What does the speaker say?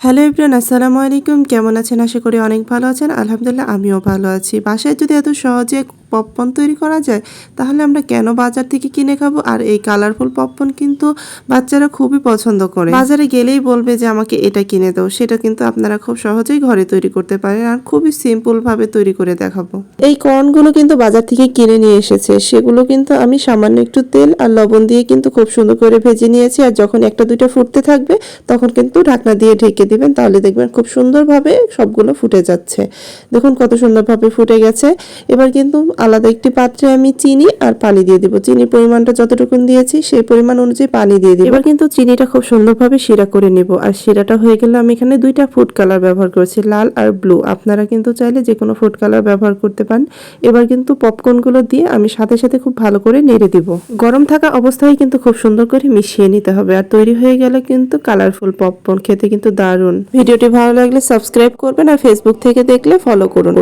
Hello Ibran আসসালামু আলাইকুম। কেমন আছেন? আশা করি অনেক ভালো আছেন। আলহামদুলিল্লাহ, আমিও ভালো আছি। বাসায় যদি এত সহজে পপকর্ন তৈরি করা যায়, তাহলে আমরা কেন বাজার থেকে কিনে খাব? আর এই কালারফুল পপকর্ন কিন্তু বাচ্চারা খুবই পছন্দ করে। বাজারে গেলেই বলবে যে, আমাকে এটা কিনে দাও। সেটা কিন্তু আপনারা খুব সহজেই ঘরে তৈরি করতে পারেন আর খুবই সিম্পল ভাবে তৈরি করে দেখাবো। এই কর্নগুলো কিন্তু বাজার থেকে কিনে নিয়ে এসেছে। সেগুলো কিন্তু আমি সামান্য একটু তেল আর লবণ দিয়ে কিন্তু খুব সুন্দর করে ভেজে নিয়েছি। আর যখন একটা দুইটা ফুটতে থাকবে, তখন কিন্তু ঢাকনা দিয়ে ঢেকে দিবেন। তাহলে দেখবেন খুব সুন্দরভাবে সবগুলো ফুটে যাচ্ছে। দেখুন কত সুন্দরভাবে ফুটে গেছে। এবার কিন্তু আলাদা একটি পাত্রে আমি চিনি আর পানি দিয়ে দিব। চিনির পরিমাণটা যতটুকু দিয়েছি, সেই পরিমাণ অনুযায়ী পানি দিয়ে দিব। এবার কিন্তু চিনিটা খুব সুন্দরভাবে শিরা করে নেব। আর শিরাটা হয়ে গেলে আমি এখানে দুইটা ফুড কালার ব্যবহার করেছি, লাল আর ব্লু। আপনারা কিন্তু চাইলে যে কোনো ফুড কালার ব্যবহার করতে পারেন। এবার কিন্তু পপকর্নগুলো দিয়ে আমি সাথে সাথে খুব ভালো করে নেড়ে দিব। গরম থাকা অবস্থায় কিন্তু খুব সুন্দর করে মিশিয়ে নিতে হবে। আর তৈরি হয়ে গেলে কিন্তু কালারফুল পপকর্ন খেতে কিন্তু দারুণ। ভিডিওটি ভালো লাগলে সাবস্ক্রাইব করবেন আর ফেসবুক থেকে দেখলে ফলো করুন।